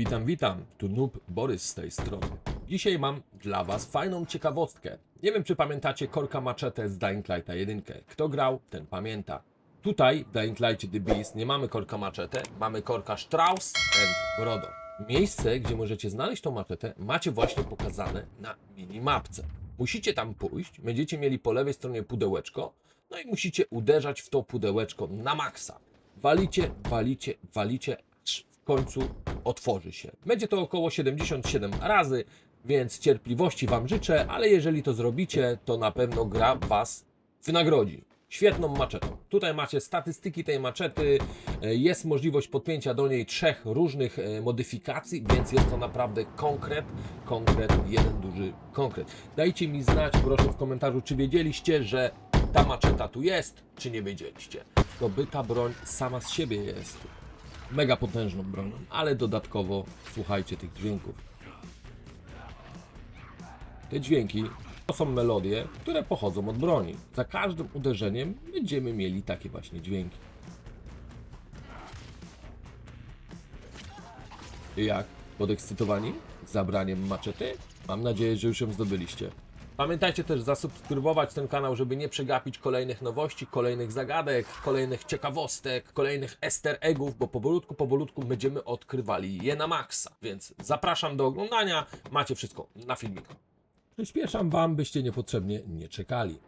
Witam, witam. Tu Noob Borys z tej strony. Dzisiaj mam dla Was fajną ciekawostkę. Nie wiem, czy pamiętacie Korka Maczetę z Dying Lighta 1. Kto grał, ten pamięta. Tutaj w Dying Light The Beast nie mamy Korka Maczetę, mamy Korka Strauss and Brodor. Miejsce, gdzie możecie znaleźć tą maczetę, macie właśnie pokazane na minimapce. Musicie tam pójść, będziecie mieli po lewej stronie pudełeczko, no i musicie uderzać w to pudełeczko na maksa. Walicie, walicie, walicie, aż w końcu otworzy się. Będzie to około 77 razy, więc cierpliwości Wam życzę, ale jeżeli to zrobicie, to na pewno gra Was wynagrodzi. Świetną maczetą. Tutaj macie statystyki tej maczety, e, jest możliwość podpięcia do niej trzech różnych e, modyfikacji, więc jest to naprawdę konkret, konkret, jeden duży konkret. Dajcie mi znać proszę w komentarzu, czy wiedzieliście, że ta maczeta tu jest, czy nie wiedzieliście. Zdobyta broń sama z siebie jest mega potężną bronią, ale dodatkowo słuchajcie tych dźwięków. Te dźwięki to są melodie, które pochodzą od broni. Za każdym uderzeniem będziemy mieli takie właśnie dźwięki. Jak? Podekscytowani? Zabraniem maczety? Mam nadzieję, że już ją zdobyliście. Pamiętajcie też zasubskrybować ten kanał, żeby nie przegapić kolejnych nowości, kolejnych zagadek, kolejnych ciekawostek, kolejnych easter eggów, bo powolutku, powolutku będziemy odkrywali je na maksa. Więc zapraszam do oglądania, macie wszystko na filmiku. Przyspieszam Wam, byście niepotrzebnie nie czekali.